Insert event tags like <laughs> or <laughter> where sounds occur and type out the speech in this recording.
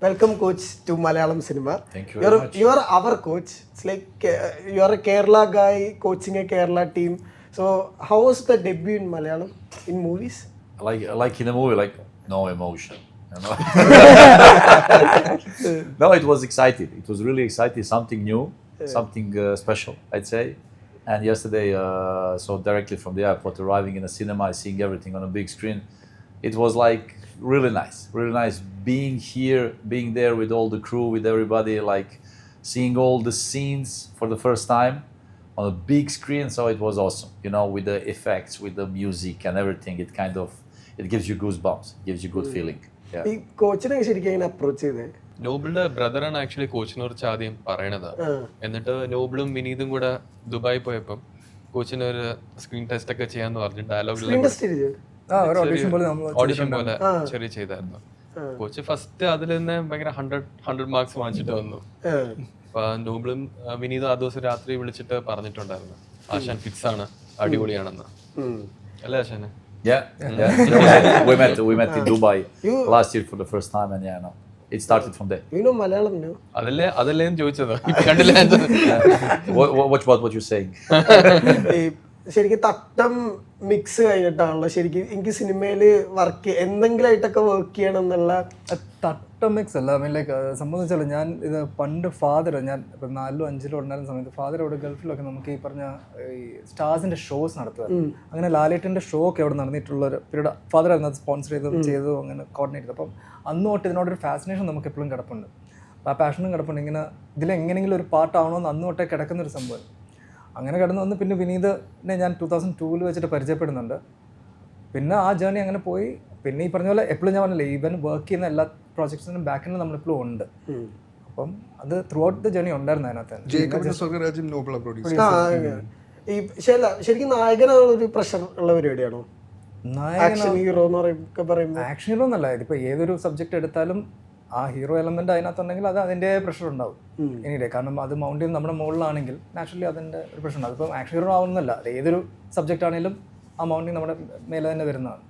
welcome coach to malayalam cinema. Thank you very you're, you're our coach. It's like uh, you're a kerala guy coaching a kerala team. So how was the debut in malayalam in movies? Like like in a movie like no emotion <laughs> no it was exciting. It was really exciting. Something new something uh, special i'd say. And yesterday uh, so directly from the airport arriving in a cinema seeing everything on a big screen it was like really nice, really nice being here, being there with all the crew, with everybody, like seeing all the scenes for the first time on a big screen. So it was awesome, you know, with the effects, with the music and everything. It kind of it gives you goosebumps, gives you good feeling. Yeah. ഈ കോച്ചിനെ ശരിക്കും എങ്ങനെ approach ചെയ്തത് നോബിളുടെ ബ്രദറാണ് actually കോച്ചിനെ കുറിച്ച് ആദ്യം പറയണത് എന്നിട്ട് നോബിളും വിനീതും കൂടെ Dubai പോയപ്പം കോച്ചിന് ഒരു സ്ക്രീൻ ടെസ്റ്റ് ഒക്കെ ചെയ്യാന്ന് പറഞ്ഞു ഡയലോഗ് ഓഡിഷൻ പോലെ നമ്മൾ ഓഡിഷൻ പോലെ ചെറിയ ചെയ്തായിരുന്നു. കോച്ച് ഫസ്റ്റ് അതിൽ തന്നെ ഭയങ്കര ഹൺഡ്രഡ് ഹൺഡ്രഡ് മാർക്സ് വാങ്ങിച്ചിട്ട് വന്നു. അപ്പൊ നോബിളും വിനീതും ആ ദിവസം രാത്രി വിളിച്ചിട്ട് പറഞ്ഞിട്ടുണ്ടായിരുന്നു. ആശാൻ ഫിക്സ് ആണ് അടിപൊളിയാണെന്ന്. അല്ലേ ആശാന്? Yeah, yeah. we met we met in Dubai last year for the first time, and yeah, no, it started from there. അതല്ലേ അതല്ലേ ചോദിച്ചത്. കണ്ടില്ല what, <laughs> what, what, what, what you saying? <laughs> ശരിക്കും തട്ടം മിക്സ് കഴിഞ്ഞിട്ടാണല്ലോ ശരിക്കും എനിക്ക് സിനിമയിൽ വർക്ക് എന്തെങ്കിലും ആയിട്ടൊക്കെ വർക്ക് ചെയ്യണം എന്നുള്ള തട്ടം മിക്സ് അല്ല. മീൻ ലൈക്ക് സംബന്ധിച്ചാൽ ഞാൻ ഇത് പണ്ട് ഫാദർ ഞാൻ ഇപ്പം നാലിലോ അഞ്ചിലോ ഉണ്ടായിരുന്ന സമയത്ത് ഫാദർ അവിടെ ഗൾഫിലൊക്കെ നമുക്ക് ഈ പറഞ്ഞ ഈ സ്റ്റാർസിന്റെ ഷോസ് നടത്തുക അങ്ങനെ ലാലേട്ടന്റെ ഷോ ഒക്കെ അവിടെ നടന്നിട്ടുള്ള ഒരു പീരീഡ് ഫാദർ ആയിരുന്നു അത് സ്പോൺസർ ചെയ്തതും ചെയ്തു അങ്ങനെ കോർഡിനേറ്റ് ചെയ്തത് അപ്പം അന്ന് തൊട്ട് ഇതിനോടൊരു ഫാസിനേഷൻ നമുക്ക് എപ്പോഴും കിടപ്പുണ്ട്. അപ്പോൾ ആ പാഷനും കിടപ്പുണ്ട്. ഇങ്ങനെ ഇതിലെങ്ങനെയെങ്കിലും ഒരു പാർട്ടാവണമെന്ന് അന്ന് തൊട്ടേ കിടക്കുന്നൊരു സംഭവം. അങ്ങനെ കടന്നു വന്ന് പിന്നെ വിനീതിനെ ഞാൻ ടൂ തൗസൻഡ് ടൂവിൽ വെച്ചിട്ട് പരിചയപ്പെടുന്നുണ്ട്. പിന്നെ ആ ജേണി അങ്ങനെ പോയി. പിന്നെ ഈ പറഞ്ഞ പോലെ എപ്പോഴും ഞാൻ പറഞ്ഞില്ലേ ഈവൻ വർക്ക് ചെയ്യുന്ന എല്ലാ പ്രോജക്ട്സിനും ബാക്കിൽ നമ്മളിപ്പോഴും ഉണ്ട്. അപ്പം അത് ത്രൂ ഔട്ട് ദ ജേണി ഉണ്ടായിരുന്നു അതിനകത്ത്. ഈ ശരി ശരിക്കും നായകനാണ് ഒരു പ്രഷർ ഉള്ള പരിപാടിയാണോ? നായകൻ ആക്ഷൻ ഹീറോ എന്ന് പറയുമ്പോ പറയുമ്പോൾ ആക്ഷൻ ഹീറോ എന്നല്ല ഇതിപ്പോൾ ഏതൊരു സബ്ജക്ട് എടുത്താലും ആ ഹീറോ എലമെന്റ് അതിനകത്തുണ്ടെങ്കിൽ അത് അതിന്റെ പ്രഷർ ഉണ്ടാവും. എനിഡേ കാരണം അത് മൗണ്ട് ചെയ്യുന്ന നമ്മുടെ മുകളിലാണെങ്കിൽ നാച്ചുറലി അതിന്റെ ഒരു പ്രഷർ ഉണ്ടാവും. അതിപ്പം ആക്ഷൻ ഹീറോ ആവുന്നല്ല അത് ഏതൊരു സബ്ജക്റ്റ് ആണെങ്കിലും ആ മൗണ്ടിങ് നമ്മുടെ മേലെ തന്നെ വരുന്നതാണ്.